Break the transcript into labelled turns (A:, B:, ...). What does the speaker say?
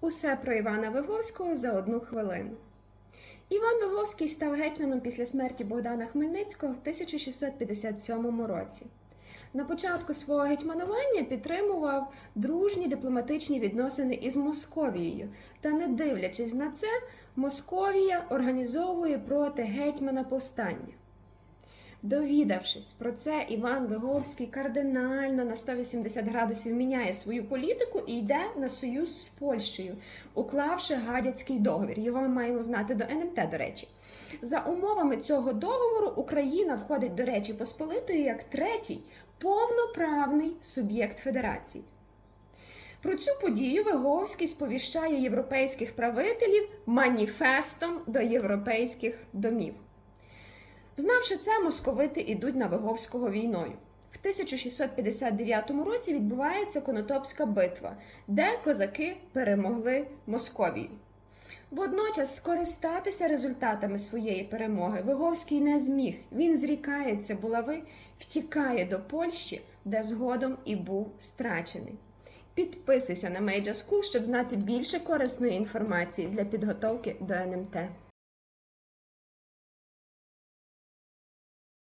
A: Усе про Івана Виговського за одну хвилину. Іван Виговський став гетьманом після смерті Богдана Хмельницького в 1657 році. На початку свого гетьманування підтримував дружні дипломатичні відносини із Московією, та, не дивлячись на це, Московія організовує проти гетьмана повстання. Довідавшись про це, Іван Виговський кардинально на 180 градусів міняє свою політику і йде на союз з Польщею, уклавши гадяцький договір. Його ми маємо знати до НМТ, до речі. За умовами цього договору Україна входить до Речі Посполитої як третій повноправний суб'єкт федерації. Про цю подію Виговський сповіщає європейських правителів маніфестом до європейських домів. Знавши це, московити йдуть на Виговського війною. В 1659 році відбувається Конотопська битва, де козаки перемогли Московію. Водночас скористатися результатами своєї перемоги Виговський не зміг. Він зрікається булави, втікає до Польщі, де згодом і був страчений. Підписуйся на Major School, щоб знати більше корисної інформації для підготовки до НМТ.